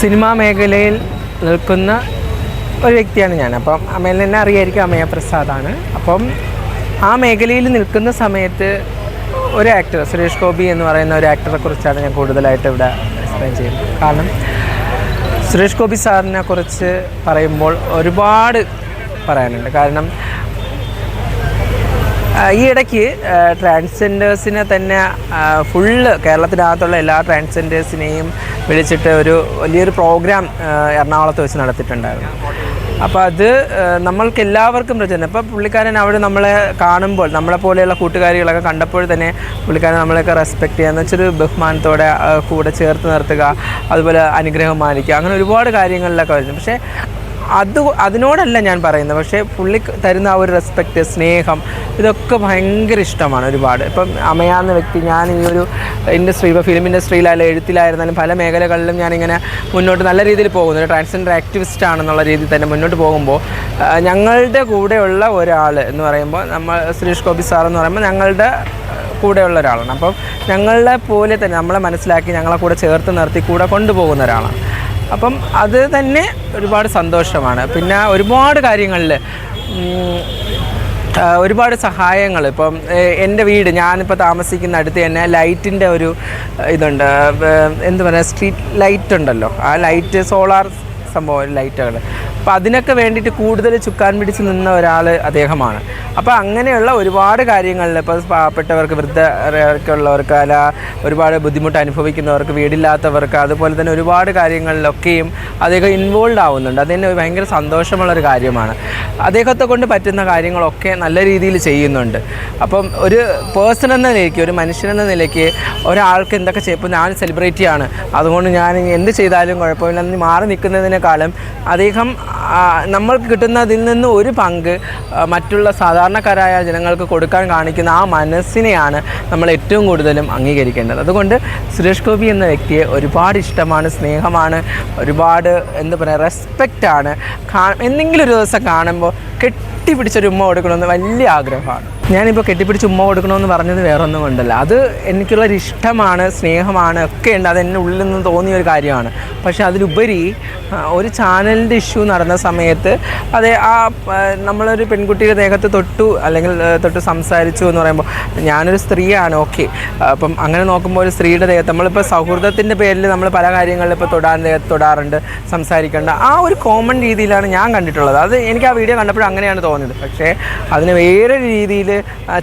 Cinema മേഖലയിൽ നിൽക്കുന്ന ഒരു വ്യക്തിയാണ് ഞാൻ. അപ്പം അമ്മയിൽ തന്നെ അറിയായിരിക്കും അമ്മയ പ്രസാദാണ്. അപ്പം ആ മേഖലയിൽ നിൽക്കുന്ന സമയത്ത് ഒരു ആക്ടർ സുരേഷ് ഗോപി എന്ന് പറയുന്ന ഒരു ആക്ടറെ കുറിച്ചാണ് ഞാൻ കൂടുതലായിട്ട് ഇവിടെ എക്സ്പ്ലെയിൻ ചെയ്യുന്നത്. കാരണം സുരേഷ് ഗോപി സാറിനെ കുറിച്ച് പറയുമ്പോൾ ഒരുപാട് പറയാനുണ്ട്. കാരണം ഈ ഇടയ്ക്ക് ട്രാൻസ്ജെൻഡേഴ്സിനെ തന്നെ ഫുള്ള് കേരളത്തിനകത്തുള്ള എല്ലാ ട്രാൻസ്ജെൻഡേഴ്സിനെയും വിളിച്ചിട്ട് ഒരു വലിയൊരു പ്രോഗ്രാം എറണാകുളത്ത് വെച്ച് നടത്തിയിട്ടുണ്ടായിരുന്നു. അപ്പോൾ അത് നമ്മൾക്ക് എല്ലാവർക്കും പ്രചോദനം. ഇപ്പോൾ പുള്ളിക്കാരൻ അവിടെ നമ്മളെ കാണുമ്പോൾ നമ്മളെ പോലെയുള്ള കൂട്ടുകാരികളൊക്കെ കണ്ടപ്പോൾ തന്നെ പുള്ളിക്കാരൻ നമ്മളെയൊക്കെ റെസ്പെക്റ്റ് ചെയ്യുക എന്ന് വെച്ചൊരു ബഹുമാനത്തോടെ കൂടെ ചേർത്ത് നിർത്തുക അതുപോലെ അനുഗ്രഹം മാനിക്കുക അങ്ങനെ ഒരുപാട് കാര്യങ്ങളിലൊക്കെ വരുന്നു. പക്ഷേ അത് അതിനോടല്ല ഞാൻ പറയുന്നത്. പക്ഷേ പുള്ളി തരുന്ന ആ ഒരു റെസ്പെക്റ്റ് സ്നേഹം ഇതൊക്കെ ഭയങ്കര ഇഷ്ടമാണ് ഒരുപാട്. ഇപ്പം അമയാന്ന വ്യക്തി ഞാൻ ഈ ഒരു ഇൻഡസ്ട്രി ഇപ്പോൾ ഫിലിം ഇൻഡസ്ട്രിയിലായാലും എഴുത്തിലായിരുന്നാലും പല മേഖലകളിലും ഞാനിങ്ങനെ മുന്നോട്ട് നല്ല രീതിയിൽ പോകുന്നു. ഒരു ട്രാൻസ്ജെൻഡർ ആക്ടിവിസ്റ്റ് ആണെന്നുള്ള രീതിയിൽ തന്നെ മുന്നോട്ട് പോകുമ്പോൾ ഞങ്ങളുടെ കൂടെയുള്ള ഒരാൾ എന്ന് പറയുമ്പോൾ നമ്മൾ സുരേഷ് ഗോപി സാർ എന്ന് പറയുമ്പോൾ ഞങ്ങളുടെ കൂടെയുള്ള ഒരാളാണ്. അപ്പം ഞങ്ങളെ പോലെ തന്നെ നമ്മളെ മനസ്സിലാക്കി ഞങ്ങളെ കൂടെ ചേർത്ത് നിർത്തി കൂടെ കൊണ്ടുപോകുന്ന ഒരാളാണ്. അപ്പം അത് തന്നെ ഒരുപാട് സന്തോഷമാണ്. പിന്നെ ഒരുപാട് കാര്യങ്ങളിൽ ഒരുപാട് സഹായങ്ങൾ ഇപ്പം എന്റെ വീട് ഞാനിപ്പോൾ താമസിക്കുന്ന അടുത്ത് തന്നെ ലൈറ്റിന്റെ ഒരു ഇതുണ്ട്. എന്ത് പറയുക സ്ട്രീറ്റ് ലൈറ്റ് ഉണ്ടല്ലോ. ആ ലൈറ്റ് സോളാർ സംഭവം ലൈറ്റുകൾ അപ്പോൾ അതിനൊക്കെ വേണ്ടിയിട്ട് കൂടുതൽ ചുക്കാൻ പിടിച്ച് നിന്ന ഒരാൾ അദ്ദേഹമാണ്. അപ്പോൾ അങ്ങനെയുള്ള ഒരുപാട് കാര്യങ്ങളിൽ ഇപ്പോൾ പാവപ്പെട്ടവർക്ക് വൃദ്ധർക്കുള്ളവർക്ക് അല്ല ഒരുപാട് ബുദ്ധിമുട്ട് അനുഭവിക്കുന്നവർക്ക് വീടില്ലാത്തവർക്ക് അതുപോലെ തന്നെ ഒരുപാട് കാര്യങ്ങളിലൊക്കെയും അദ്ദേഹം ഇൻവോൾവ് ആവുന്നുണ്ട്. അത് തന്നെ ഭയങ്കര സന്തോഷമുള്ളൊരു കാര്യമാണ്. അദ്ദേഹത്തെ കൊണ്ട് പറ്റുന്ന കാര്യങ്ങളൊക്കെ നല്ല രീതിയിൽ ചെയ്യുന്നുണ്ട്. അപ്പം ഒരു പേഴ്സൺ എന്ന നിലയ്ക്ക് ഒരു മനുഷ്യനെന്ന നിലയ്ക്ക് ഒരാൾക്ക് എന്തൊക്കെ ചെയ്യും? ഇപ്പോൾ ഞാൻ സെലിബ്രിറ്റിയാണ് അതുകൊണ്ട് ഞാൻ എന്ത് ചെയ്താലും കുഴപ്പമില്ല. മാറി നിൽക്കുന്നതിനേക്കാളും അദ്ദേഹം നമ്മൾക്ക് കിട്ടുന്നതിൽ നിന്ന് ഒരു പങ്ക് മറ്റുള്ള സാധാരണക്കാരായ ജനങ്ങൾക്ക് കൊടുക്കാൻ കാണിക്കുന്ന ആ മനസ്സിനെയാണ് നമ്മൾ ഏറ്റവും കൂടുതലും അംഗീകരിക്കേണ്ടത്. അതുകൊണ്ട് സുരേഷ് ഗോപി എന്ന വ്യക്തിയെ ഒരുപാട് ഇഷ്ടമാണ് സ്നേഹമാണ് ഒരുപാട് എന്താ പറയുക റെസ്പെക്റ്റാണ് കാ എന്തെങ്കിലും ഒരു ദിവസം കാണുമ്പോൾ കെട്ടിപ്പിടിച്ചൊരു ഉമ്മ കൊടുക്കണമെന്ന് വലിയ ആഗ്രഹമാണ്. ഞാനിപ്പോൾ കെട്ടിപ്പിടിച്ച് ഉമ്മ കൊടുക്കണമെന്ന് പറഞ്ഞത് വേറെ ഒന്നും കൊണ്ടല്ല. അത് എനിക്കുള്ളൊരു ഇഷ്ടമാണ് സ്നേഹമാണ് ഒക്കെ ഉണ്ട്. അത് എന്റെ ഉള്ളിൽ നിന്ന് തോന്നിയ ഒരു കാര്യമാണ്. പക്ഷേ അതിലുപരി ഒരു ചാനലിന്റെ ഇഷ്യൂ നടന്ന സമയത്ത് അതെ ആ നമ്മളൊരു പെൺകുട്ടിയുടെ ദേഹത്ത് തൊട്ടു അല്ലെങ്കിൽ തൊട്ട് സംസാരിച്ചു എന്ന് പറയുമ്പോൾ ഞാനൊരു സ്ത്രീയാണ് ഓക്കെ. അപ്പം അങ്ങനെ നോക്കുമ്പോൾ ഒരു സ്ത്രീയുടെ ദേഹത്ത് നമ്മളിപ്പോൾ സൗഹൃദത്തിന്റെ പേരിൽ നമ്മൾ പല കാര്യങ്ങളിൽ ഇപ്പോൾ തൊടാൻ ദേഹത്ത് തൊടാറുണ്ട് സംസാരിക്കേണ്ട. ആ ഒരു കോമൺ രീതിയിലാണ് ഞാൻ കണ്ടിട്ടുള്ളത്. അത് എനിക്ക് ആ വീഡിയോ കണ്ടപ്പോൾ അങ്ങനെയാണ് തോന്നിയത്. പക്ഷേ അതിനെ വേറെ രീതിയിൽ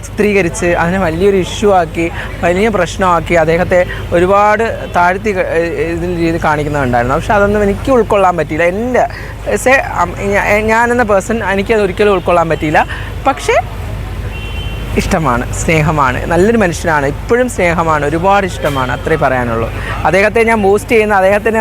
ചിത്രീകരിച്ച് അതിനെ വലിയൊരു ഇഷ്യൂ ആക്കി വലിയ പ്രശ്നമാക്കി അദ്ദേഹത്തെ ഒരുപാട് താഴ്ത്തി ഇതിൽ രീതി കാണിക്കുന്നുണ്ടായിരുന്നു. പക്ഷെ അതൊന്നും എനിക്ക് ഉൾക്കൊള്ളാൻ പറ്റിയില്ല. എന്റെ സേ ഞാനെന്ന പേഴ്സൺ എനിക്കത് ഒരിക്കലും ഉൾക്കൊള്ളാൻ പറ്റിയില്ല. പക്ഷേ ഇഷ്ടമാണ് സ്നേഹമാണ്. നല്ലൊരു മനുഷ്യനാണ് ഇപ്പോഴും സ്നേഹമാണ് ഒരുപാട് ഇഷ്ടമാണ് അത്രേ പറയാനുള്ളൂ. അദ്ദേഹത്തെ ഞാൻ ബൂസ്റ്റ് ചെയ്യുന്ന അദ്ദേഹത്തിന്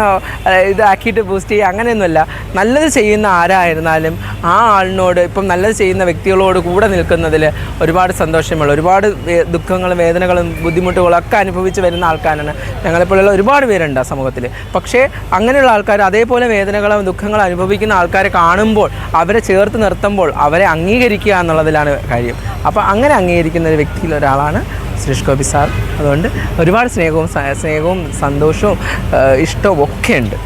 ഇതാക്കിയിട്ട് ബൂസ്റ്റ് ചെയ്യുക അങ്ങനെയൊന്നുമല്ല. നല്ലത് ചെയ്യുന്ന ആരായിരുന്നാലും ആ ആളിനോട് ഇപ്പം നല്ലത് ചെയ്യുന്ന വ്യക്തികളോട് കൂടെ നിൽക്കുന്നതിൽ ഒരുപാട് സന്തോഷമുള്ള ഒരുപാട് ദുഃഖങ്ങളും വേദനകളും ബുദ്ധിമുട്ടുകളും ഒക്കെ അനുഭവിച്ച് വരുന്ന ആൾക്കാരാണ്. ഞങ്ങളെപ്പോലുള്ള ഒരുപാട് പേരുണ്ട് ആ സമൂഹത്തിൽ. പക്ഷേ അങ്ങനെയുള്ള ആൾക്കാർ അതേപോലെ വേദനകളും ദുഃഖങ്ങളും അനുഭവിക്കുന്ന ആൾക്കാരെ കാണുമ്പോൾ അവരെ ചേർത്ത് നിർത്തുമ്പോൾ അവരെ അംഗീകരിക്കുക എന്നുള്ളതിലാണ് കാര്യം. അപ്പോൾ അങ്ങനെ അംഗീകരിക്കുന്ന ഒരു വ്യക്തിയിൽ ഒരാളാണ് സുരേഷ് ഗോപി സാർ. അതുകൊണ്ട് ഒരുപാട് സ്നേഹവും സ്നേഹവും സന്തോഷവും ഇഷ്ടവും ഒക്കെ ഉണ്ട്.